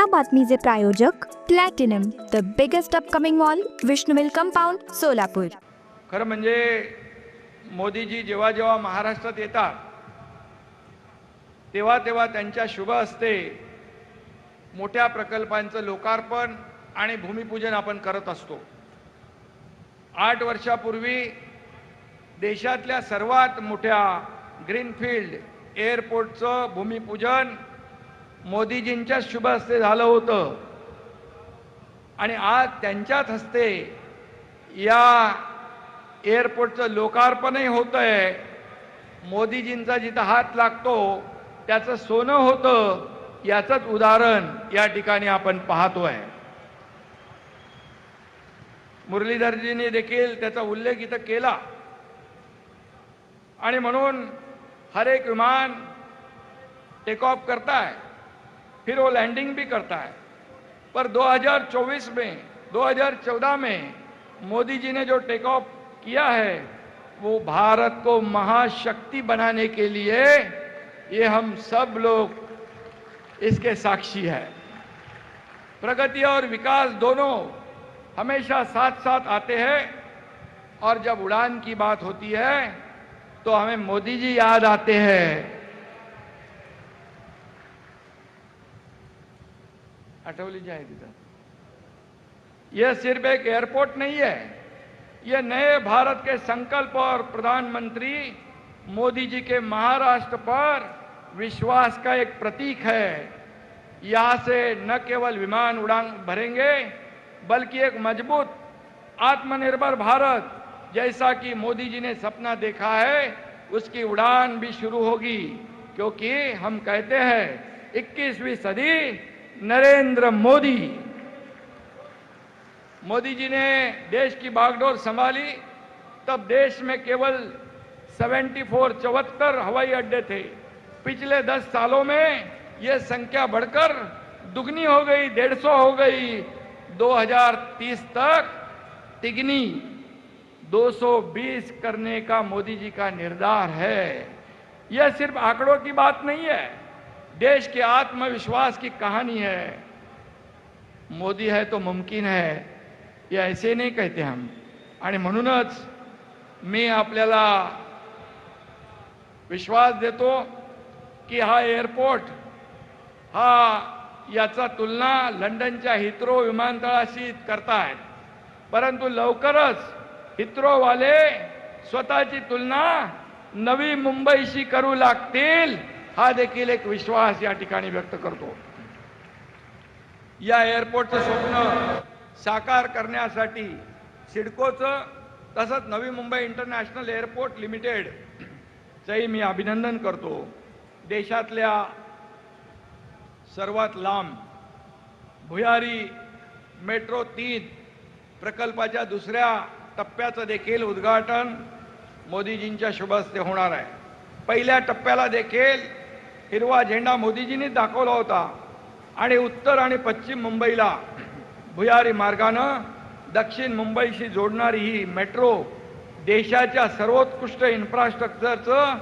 या बातमीचे प्रायोजक platinum the biggest upcoming mall Vishnuvil compound Solapur. खरं म्हणजे मोदीजी जेव्हा जेव्हा महाराष्ट्रात येतात तेव्हा तेव्हा त्यांच्या शुभ असते मोठ्या प्रकल्पांचं लोकार्पण आणि भूमिपूजन आपण करत असतो. आठ वर्षापूर्वी देशातल्या सर्वात मोठ्या ग्रीनफील्ड एअरपोर्टचं भूमिपूजन मोदीजींच्या शुभ हस्ते झालं होतं. आणि आज त्यांच्याच हस्ते या एअरपोर्टचं लोकार्पणही होत आहे मोदीजींचा जिथं हात लागतो त्याचं सोनं होतं याचंच उदाहरण या ठिकाणी आपण पाहतोय. मुरलीधरजींनी देखील त्याचा उल्लेख इथं केला. आणि म्हणून हर एक विमान टेक ऑफ करताय. फिर वो लैंडिंग भी करता है। पर 2024 में 2014 में मोदी जी ने जो टेक ऑफ़ किया है, वो भारत को महाशक्ति बनाने के लिए ये हम सब लोग इसके साक्षी है। प्रगति और विकास दोनों हमेशा साथ साथ आते हैं और जब उड़ान की बात होती है तो हमें मोदी जी याद आते हैं। आठवली जी यह सिर्फ़ एक एयरपोर्ट नहीं है, यह नए भारत के संकल्प और प्रधानमंत्री मोदी जी के महाराष्ट्र पर विश्वास का एक प्रतीक है। यहाँ से न केवल विमान उड़ान भरेंगे, बल्कि एक मज़बूत आत्मनिर्भर भारत जैसा कि मोदी जी ने सपना देखा है, उसकी उड़ान भी शुरू होगी, क्योंकि हम कहते हैं 21वीं सदी नरेंद्र मोदी। मोदी जी ने देश की बागडोर संभाली, तब देश में केवल 74 चौहत्तर हवाई अड्डे थे। पिछले 10 सालों में यह संख्या बढ़कर दुगनी हो गई, डेढ़ सौ हो गई। 2030 तक तिगनी। 220 करने का मोदी जी का निर्धार है। यह सिर्फ़ आंकड़ों की बात नहीं है देश के आत्मविश्वास की कहानी है। मोदी है तो मुमकिन है। हे ऐसे नाही कहते हम। आणि म्हणूनच मी आपल्याला विश्वास देतो की हा एअरपोर्ट हा याचा तुलना लंडनच्या हित्रो विमानतळाशी करतायत परंतु लवकरच हिथ्रोवाले स्वतःची तुलना नवी मुंबईशी करू लागतील. हा देखील एक विश्वास या ठिकाणी व्यक्त करतो. या एअरपोर्टचं स्वप्न साकार करण्यासाठी सिडकोचं तसंच Navi Mumbai International Airport Limited चंही मी अभिनंदन करतो. देशातल्या सर्वात लांब भुयारी मेट्रो तीन प्रकल्पाच्या दुसऱ्या टप्प्याचं देखील उद्घाटन मोदीजींच्या शुभहस्ते होणार आहे. पहिल्या टप्प्याला देखील हिरवा झेंडा मोदीजींनी दाखवला होता. आणि उत्तर आणि पश्चिम मुंबईला भुयारी मार्गानं दक्षिण मुंबईशी जोडणारी ही मेट्रो देशाच्या सर्वोत्कृष्ट इन्फ्रास्ट्रक्चरचं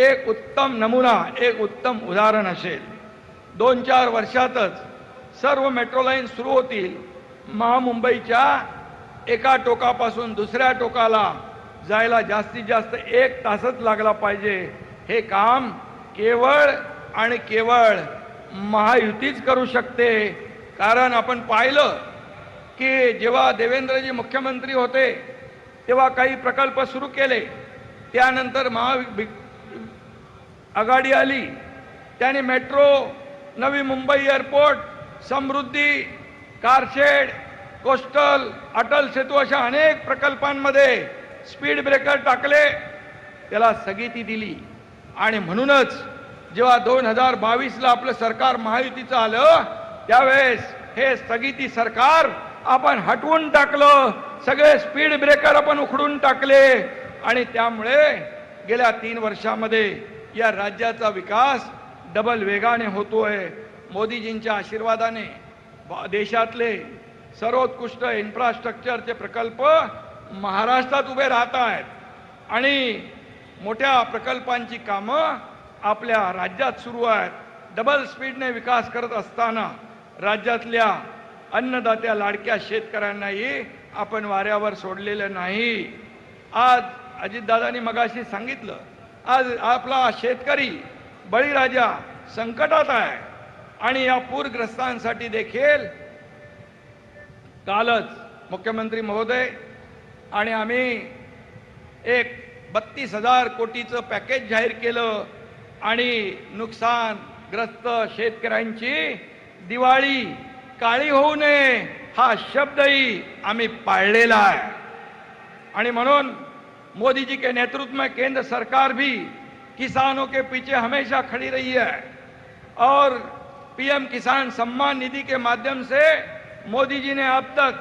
एक उत्तम नमुना एक उत्तम उदाहरण असेल. दोन चार वर्षातच सर्व मेट्रो लाईन सुरू होतील. महामुंबईच्या एका टोकापासून दुसऱ्या टोकाला जायला जास्तीत जास्त एक तासच लागला पाहिजे. हे काम केवळ आणि केवळ महायुतीच करू शकते. कारण आपण पाहिलं की जेव्हा देवेंद्रजी मुख्यमंत्री होते तेव्हा काही प्रकल्प सुरू केले. त्यानंतर महा आघाडी आली. त्याने metro Navi Mumbai airport Samruddhi car shed coastal Atal Setu अशा अनेक प्रकल्पांमध्ये स्पीड ब्रेकर टाकले. त्याला स्थगिती दिली. आणि म्हणूनच जेव्हा दोन हजार बावीसला आपलं सरकार महायुतीचं आलं त्यावेळेस हे स्थगिती सरकार आपण हटवून टाकलं. सगळे स्पीड ब्रेकर आपण उखडून टाकले. आणि त्यामुळे गेल्या तीन वर्षामध्ये या राज्याचा विकास डबल वेगाने होतोय. मोदीजींच्या आशीर्वादाने देशातले सर्वोत्कृष्ट इन्फ्रास्ट्रक्चरचे प्रकल्प महाराष्ट्रात उभे राहत आहेत आणि मोठ्या प्रकल्पांची कामं आपल्या राज्यात सुरू आहेत. डबल स्पीडने विकास करत असताना राज्यातल्या अन्नदात्या लाडक्या शेतकऱ्यांनाही आपण वाऱ्यावर सोडलेलं नाही. आज अजितदादांनी मगाशी सांगितलं आज आपला शेतकरी बळीराजा संकटात आहे आणि या पूरग्रस्तांसाठी देखील कालच मुख्यमंत्री महोदय आणि आम्ही एक बत्तीस हजार कोटीचं पॅकेज जाहीर केलं. आणि नुकसानग्रस्त शेतकऱ्यांची दिवाळी काळी होऊ नये हा शब्दही आम्ही पाळलेला आहे. आणि म्हणून मोदी जी के नेतृत्व में केंद्र सरकार भी किसानों के पीछे हमेशा खड़ी रही है. और पीएम किसान सम्मान निधि के माध्यम से मोदी जी ने अब तक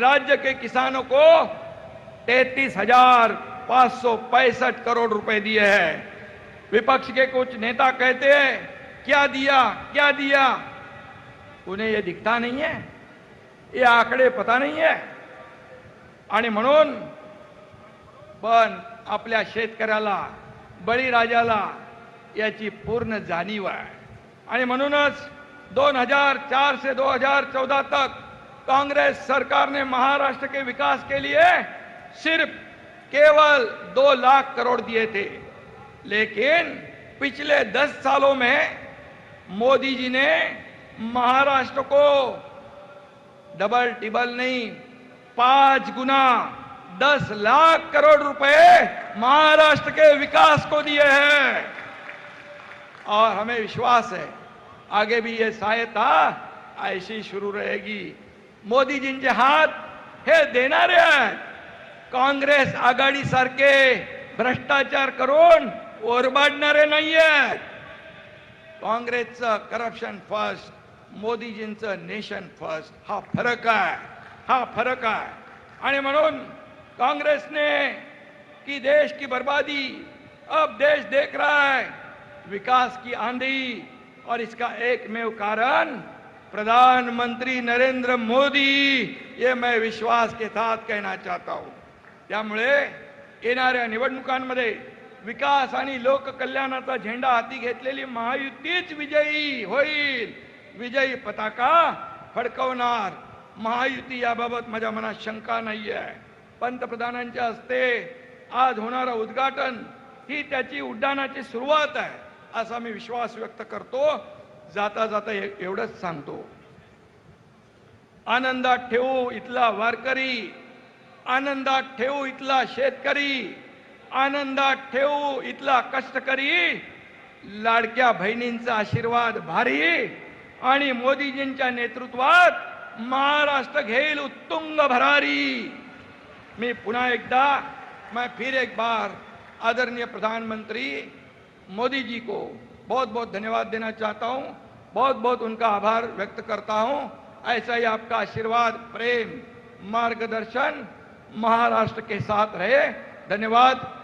राज्य के किसानों को तैतीस हजार पाँच सौ पैंसठ करोड़ रुपए दिए हैं। विपक्ष के कुछ नेता कहते हैं क्या दिया क्या दिया? उन्हें ये दिखता नहीं है ये आकड़े पता नहीं है। आणि म्हणून पण आपल्या शेतकऱ्याला बळीराजाला याची पूर्ण जाणीव आहे. आणि म्हणूनच दोन हजार चार से दो हजार चौदह तक कांग्रेस सरकार ने महाराष्ट्र के विकास के लिए सिर्फ केवल दो लाख करोड़ दिए थे. लेकिन पिछले दस सालों में मोदी जी ने महाराष्ट्र को डबल टिबल नहीं, पाँच गुना दस लाख करोड़ रुपए महाराष्ट्र के विकास को दिए हैं। और हमें विश्वास है, आगे भी ये सहायता ऐसी शुरू रहेगी। मोदी जी मोदीजींचे हात हे देणारे काँग्रेस, आघाडी सारखे भ्रष्टाचार करून ओरबाडणारे नाही आहेत काँग्रेसचं करप्शन फर्स्ट मोदीजींचं नेशन फर्स्ट हा फरक आहे. हा फरक आहे. आणि म्हणून काँग्रेसने की देश की बर्बादी अब देश देख रहा है विकास की आंधी और इसका एकमेव कारण प्रधानमंत्री नरेंद्र मोदी. ये मैं विश्वास के साथ कहना चाहता हूं. त्यामुळे येणाऱ्या निवडणुकांमध्ये विकास आणि लोककल्याणाचा झेंडा हाती घेतलेली महायुतीच विजयी होईल. विजयी पताका फडकवणार. महायुती याबाबत माझ्या मनात शंका नाही आहे पंतप्रधानांच्या हस्ते आज होणारं उद्घाटन ही त्याची उड्डाणाची सुरुवात आहे असा मी विश्वास व्यक्त करतो. जाता जाता एवढंच सांगतो. आनंदात ठेवू इथला वारकरी आनंदात ठेवू इथला शेतकरी आनंदात ठेवू इथला कष्टकरी लाडक्या बहिणींचा आशीर्वाद भारी. आणि मोदीजींच्या नेतृत्वात महाराष्ट्र घेईल उत्तुंग भरारी. मी पुन्हा एकदा मैं फिर एक बार आदरणीय प्रधानमंत्री मोदी जी को बहुत बहुत धन्यवाद देना चाहता हूं. बहुत बहुत उनका आभार व्यक्त करता हूं. ऐसा ही आपका आशीर्वाद प्रेम मार्गदर्शन महाराष्ट्र के साथ रहे. धन्यवाद।